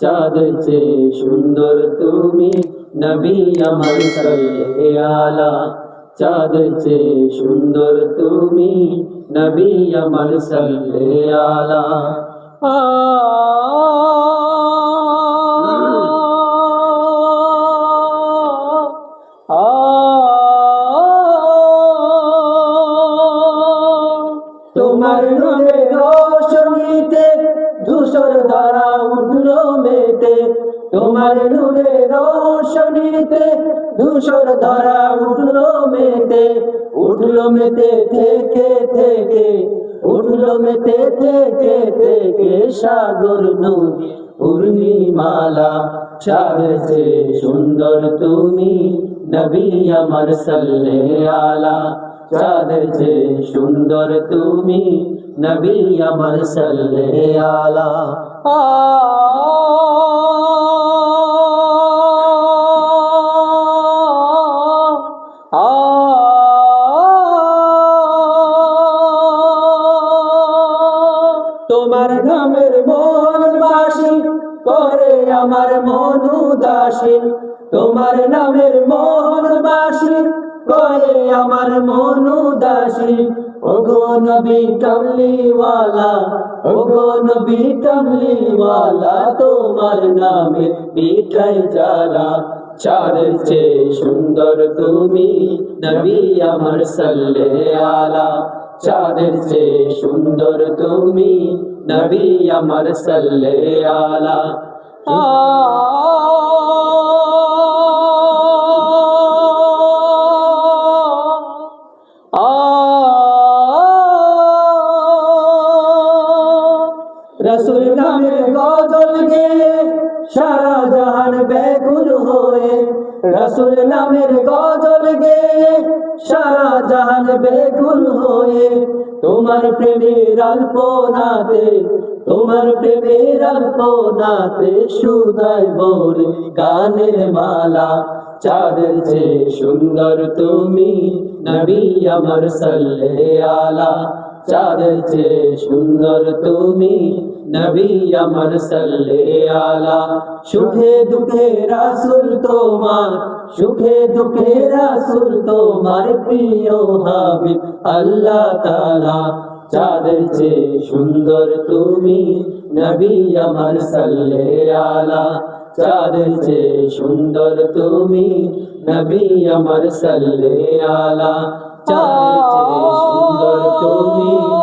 চাঁদের চেয়ে সুন্দর তুমি নবী আমার সাল্লে আলা। চাঁদের চেয়ে সুন্দর তুমি নবী আমার সাল্লে আলা। তোমার নূরে মেতে, তোমার নূরে রোশনীতে। মেতে মেতে থেকে থেকে মেতে থেকে থেকে সাগর নদী উর্মিমালা। চাঁদে সুন্দর তুমি, নবী আমার সাল্লে আলা। চাঁদের যে সুন্দর তুমি নবী আমার সাল্লে আলা। তোমার নামের মন বাসি। করে আমার মন উদাসী। তোমার নামের মন বাসি করে আমার মন উদাসী। ওগো নবী কমলিওয়ালা, ওগো নবী কমলিওয়ালা, তোমার নামে মিঠাই জ্বালা। চাঁদের চেয়ে সুন্দর তুমি নবী আমার সাল্লে আলা। চাঁদের চেয়ে সুন্দর তুমি নবী আমার সাল্লে আলা। আ। রসুল নামের গজল গে সারা জাহান ব্যাকুল হয়ে। রসুল নামের গজল গে সারা জাহান বেকুল হয়ে তোমার প্রেমের আল্পনাতে, তোমার প্রেমের আল্পনাতে সুদায় বলে গানের মালা, চাঁদের চেয়ে সুন্দর তুমি নবী আমার সাল্লে আলা। চাঁদের সুন্দর তুমি, নবী আমার সাল্লে আলা। সুখে দুঃখে রাসুল তোমার, সুখে দুঃখে রাসুল তোমার প্রিয় হাবিব আল্লাহ তালা চাঁদের সুন্দর তুমি, নবী আমার সাল্লে আলা। চাঁদের সুন্দর তুমি, নবী আমার সাল্লে আলা। চাঁদের সুন্দর তুমি নবী